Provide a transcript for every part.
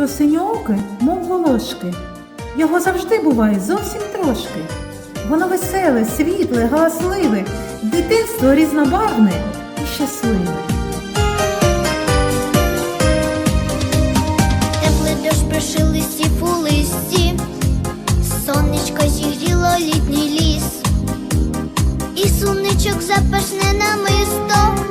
Дитинство синьооке, мов волошки. Його завжди буває зовсім трошки. Воно веселе, світле, галасливе, дитинство різнобарвне і щасливе. Теплий дощ пришив листів у листі, сонечко зігріло літній ліс, і суничок запашне намисто,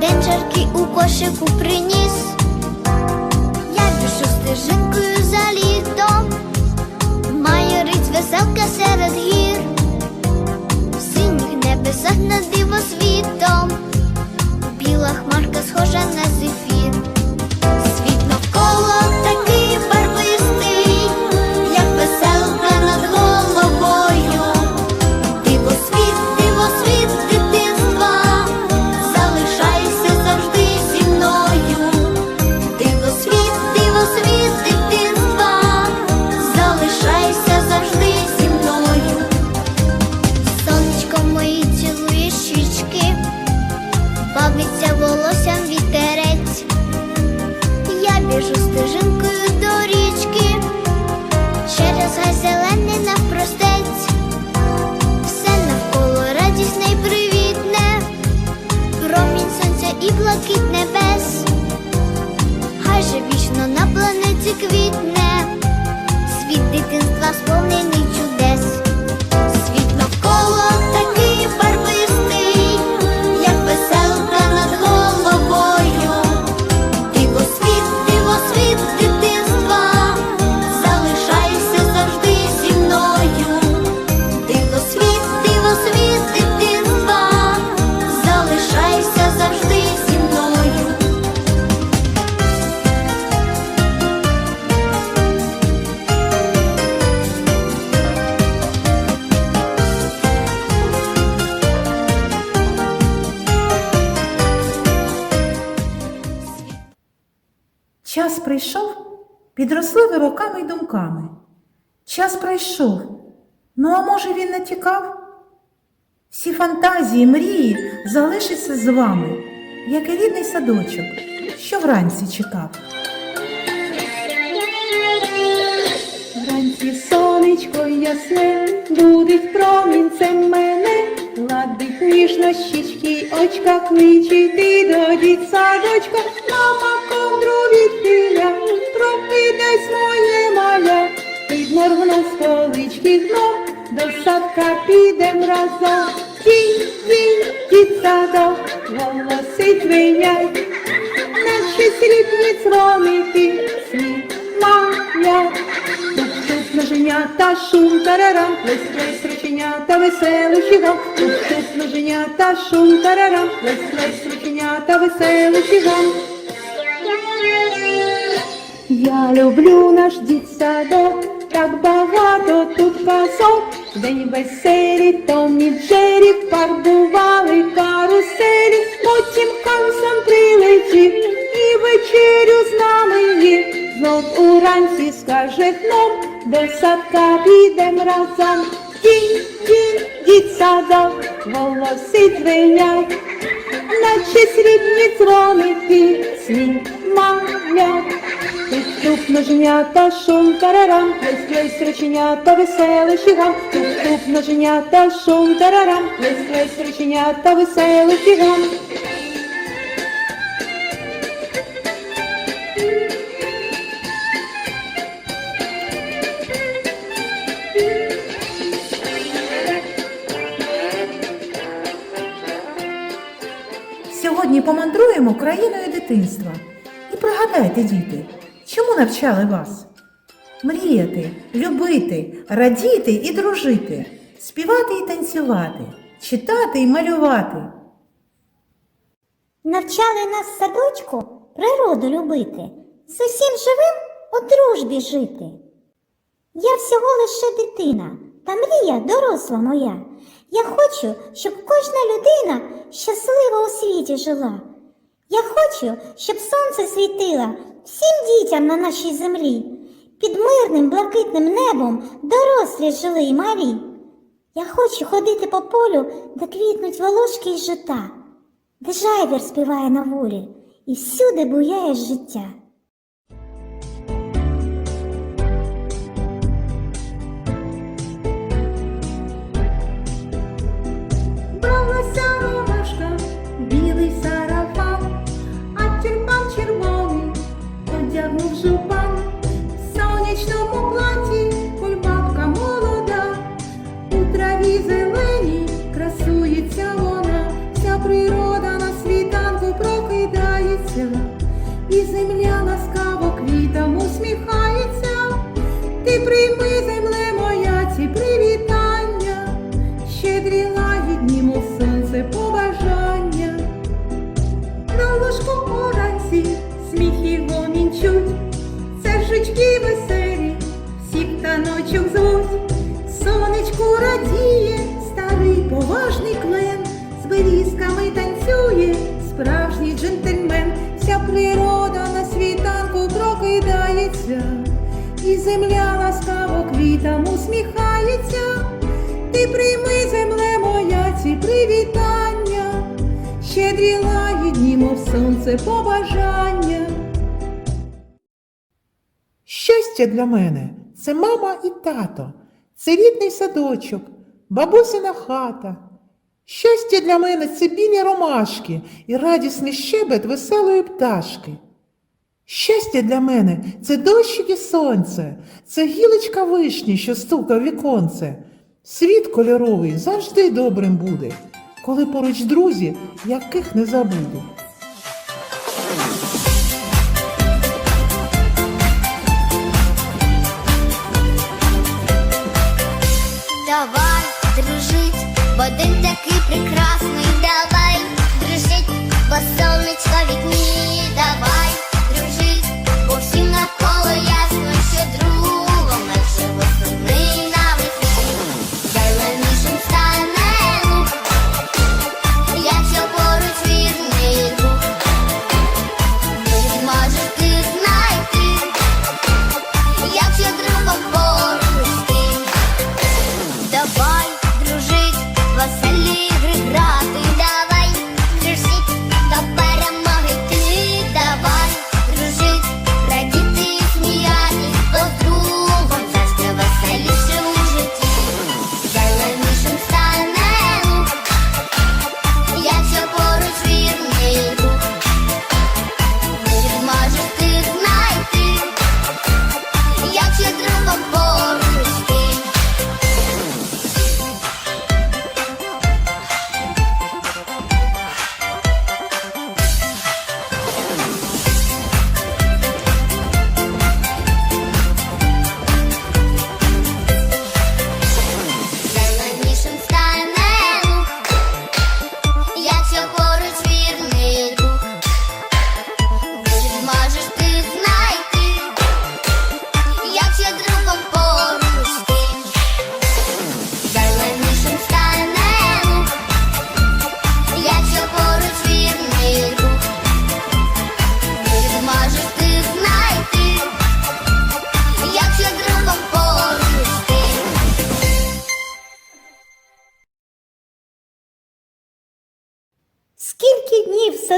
день жаркий у кошику приніс. Над дивосвітом, біла хмарка схожа на зефір. Думками. Час пройшов, ну а може він не тікав? Всі фантазії, мрії залишаться з вами, як і рідний садочок, що вранці чекав. Вранці сонечко ясне, будить промінцем мене, гладить ніжно щічки й очка, кличить і до дітсадочка, мама ковдру відхиля, прокидайся моє маля, підморгну з полички знов, до садка підем разом, тінь, тінь, дітсадок, голосить винять, наші сліпні цромики, сміх, маля. Туп-туп ноженята, шум тарарам, плес плес рученята, веселий чигам. Туп-туп ноженята, шум тарарам, плес плес рученята, веселий чигам. Я люблю наш дітсадок, так багато тут казок. День веселі, Том і Джері фарбували каруселі, потім Карлсон прилетів і вечерю з нами їв. Знов уранці скаже гном, до садка підем разом. Тінь, тінь, дітсадок, голосить звенять, наче срібні дзвоники, сміх тут Туп-туп ноженята, шум тарарам, весь плес рученята, веселий щігам. Туп-туп ноженята, шум тарарам, весь плес реченята веселий щігам. Сьогодні помандруємо країною дитинства. І пригадайте, діти, чому навчали вас? Мріяти, любити, радіти і дружити, співати і танцювати, читати і малювати. Навчали нас садочку природу любити, з усім живим у дружбі жити. Я всього лише дитина, та мрія доросла моя. Я хочу, щоб кожна людина щасливо у світі жила. Я хочу, щоб сонце світило всім дітям на нашій землі. Під мирним блакитним небом дорослі жили й малі. Я хочу ходити по полю, де квітнуть волошки й жита, де жайвір співає на волі, і всюди буяє життя. Побажання. Щастя для мене це мама і тато, це рідний садочок, бабусина хата. Щастя для мене це білі ромашки і радісний щебет веселої пташки. Щастя для мене це дощик і сонце, це гілочка вишні, що стука в віконце. Світ кольоровий завжди добрим буде, коли поруч друзі, яких не забуду. День такий прекрасний. Давай дружить, бо сонечко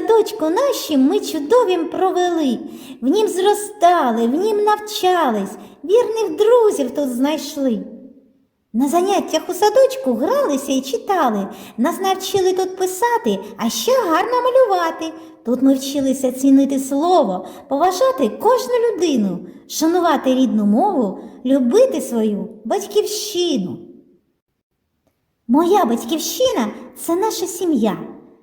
садочку нашім ми чудовім провели, в нім зростали, в нім навчались, вірних друзів тут знайшли. На заняттях у садочку гралися і читали, нас навчили тут писати, а ще гарно малювати. Тут ми вчилися цінити слово, поважати кожну людину, шанувати рідну мову, любити свою батьківщину. Моя батьківщина це наша сім'я,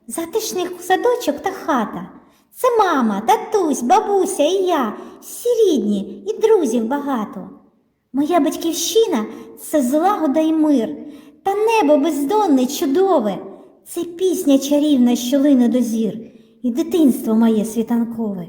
затишний садочок та хата. Це мама, татусь, бабуся і я, всі рідні і друзів багато. Моя батьківщина це злагода і мир, та небо бездонне, чудове. Це пісня чарівна, що лине до зір, і дитинство моє світанкове.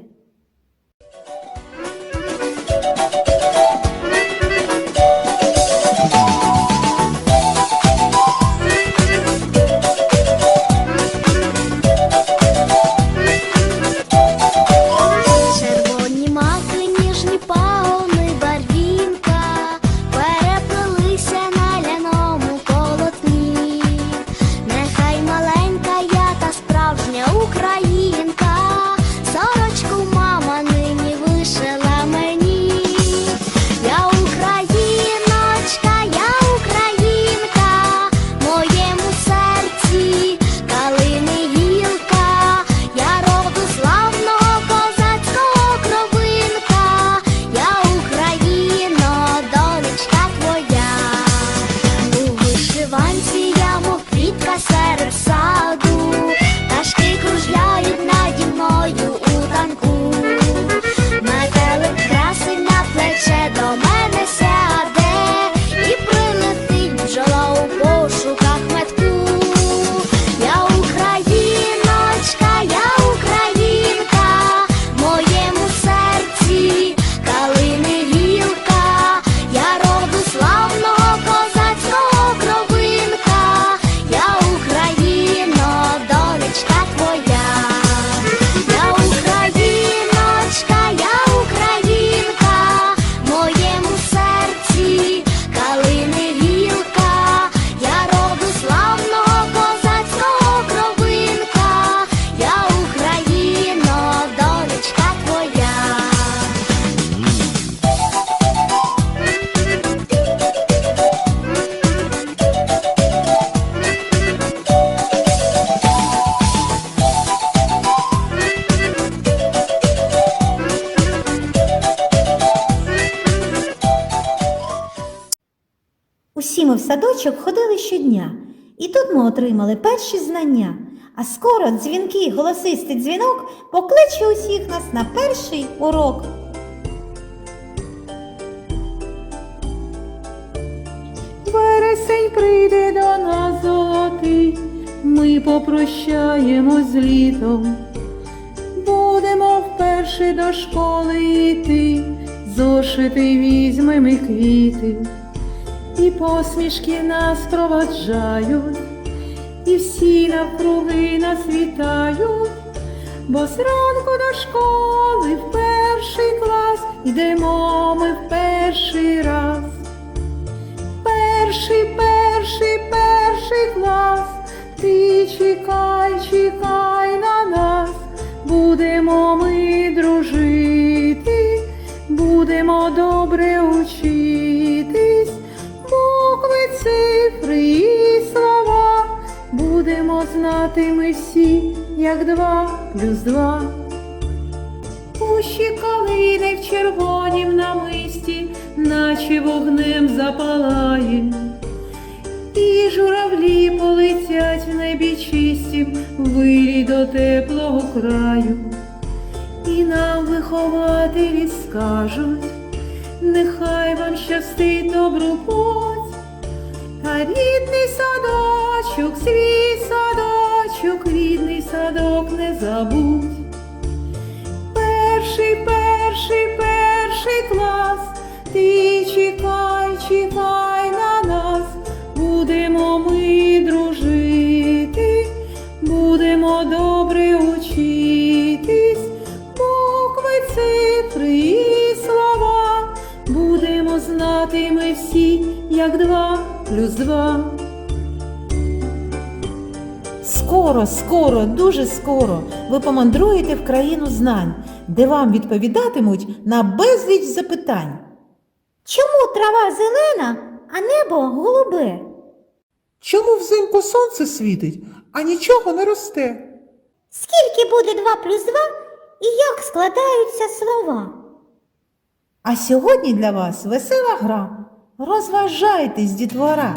Садочок ходили щодня, і тут ми отримали перші знання. А скоро дзвінкий голосистий дзвінок покличе усіх нас на перший урок. Вересень прийде до нас золотий, ми попрощаємось з літом. Будемо вперше до школи йти, зошити візьмемо квіти, і посмішки нас проваджають, і всі навкруги нас вітають, бо зранку до школи в перший клас йдемо ми в перший раз. Перший, перший, перший клас, ти чекай, чекай на нас, будемо ми дружити, будемо добре учитись, знати ми всі, як два плюс два. Кущі калини в червонім намисті, наче вогнем запалає, і журавлі полетять в небі чистім, вирій до теплого краю, і нам вихователі скажуть, нехай вам щастить добру путь, та рідний садочок, свій садочок, рідний садок не забудь. Перший, перший, перший клас, ти чекай, чекай на нас, будемо ми дружити, будемо добре учитись, букви, цифри і слова, будемо знати ми всі, як два плюс два. Скоро, скоро, дуже скоро ви помандруєте в країну знань, де вам відповідатимуть на безліч запитань. Чому трава зелена, а небо голубе? Чому взимку сонце світить, а нічого не росте? Скільки буде 2 плюс 2 і як складаються слова? А сьогодні для вас весела гра. Розважайтесь, дітвора!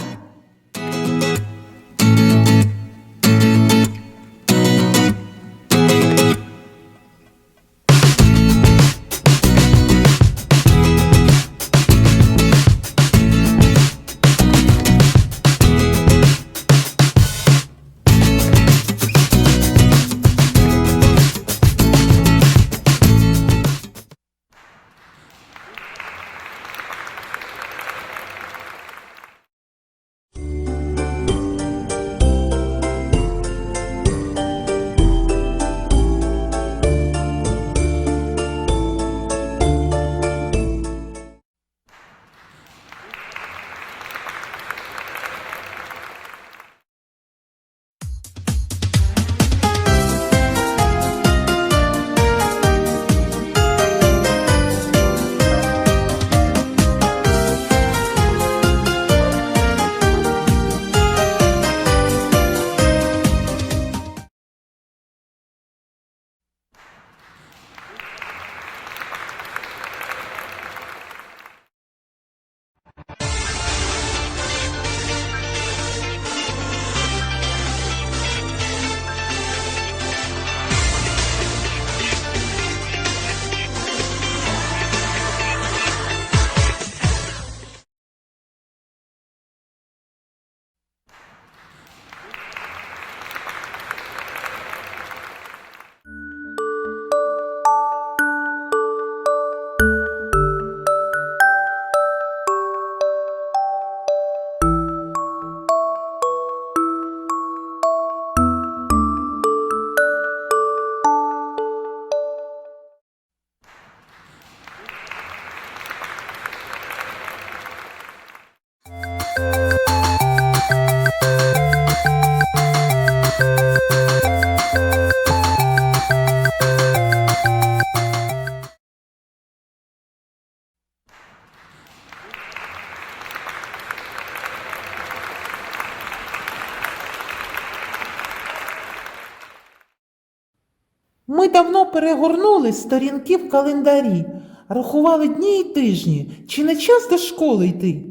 Ми давно перегорнули сторінки в календарі, рахували дні і тижні, чи не час до школи йти.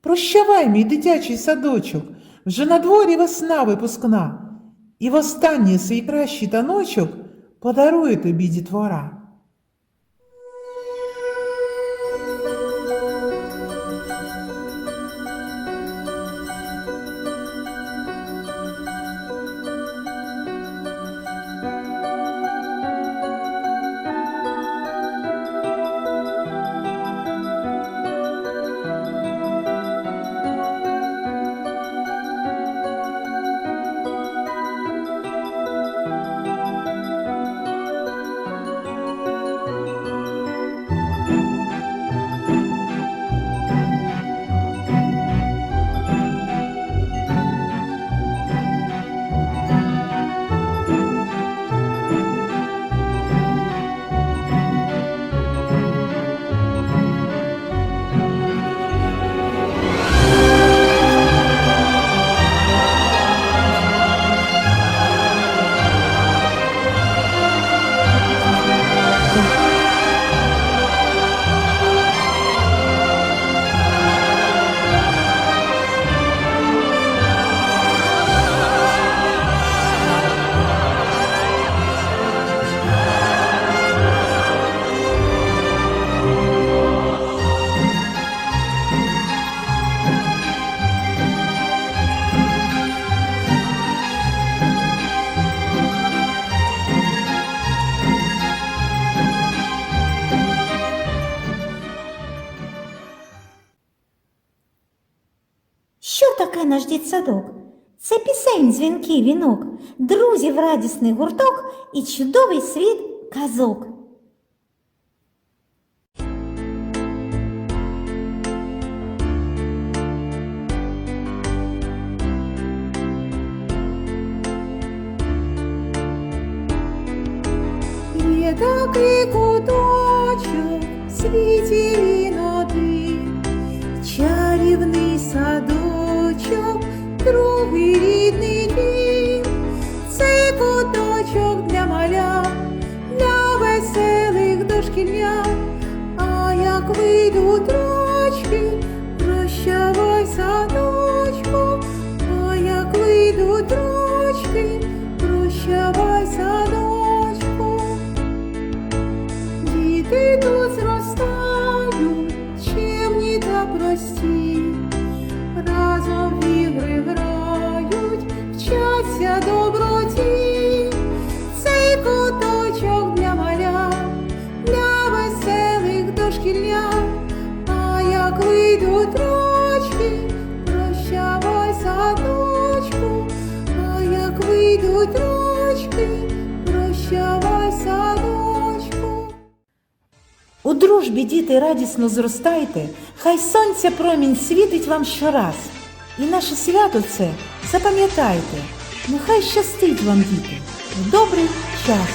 Прощавай, мій дитячий садочок, вже на дворі весна випускна, і в останній свій кращий таночок подарує тобі дітвора. пісень, дзвінки, вінок, друзів радісний гурток і чудовий світ казок. Є такий куточок в світі він один, чарівний садочок, другий рідний дім. Як дружбі, діти, радісно зростайте, хай сонця промінь світить вам щораз. І наше свято це запам'ятайте, нехай щастить вам, діти, в добрий час.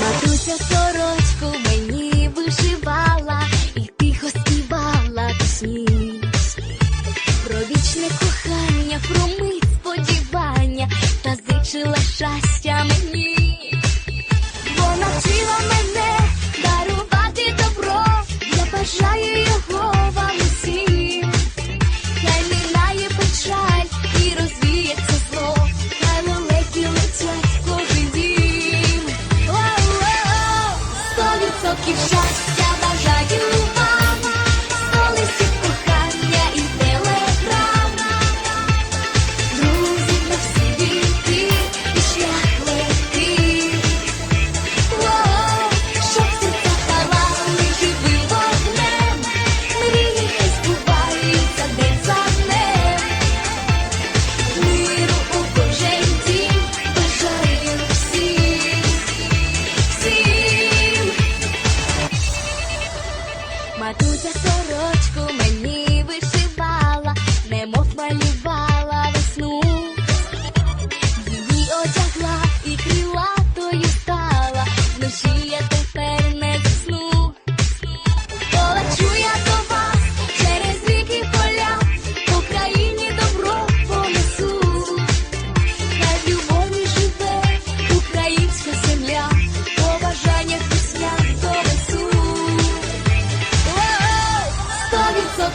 Матуся сорочку мені вишивала і тихо співала пісні. Про вічне кохання, про мить сподівання та зичила щастя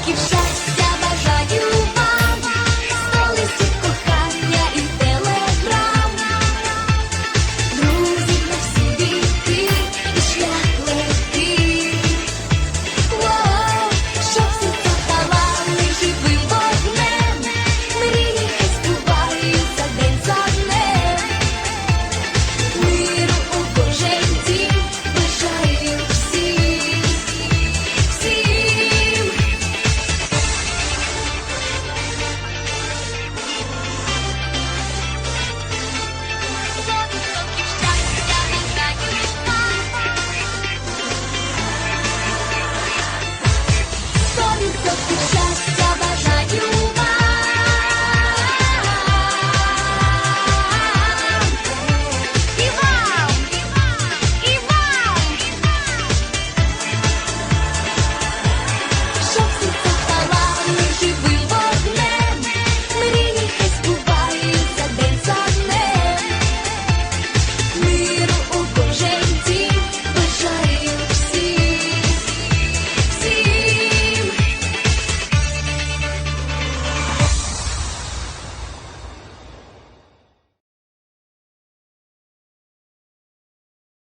keep shining.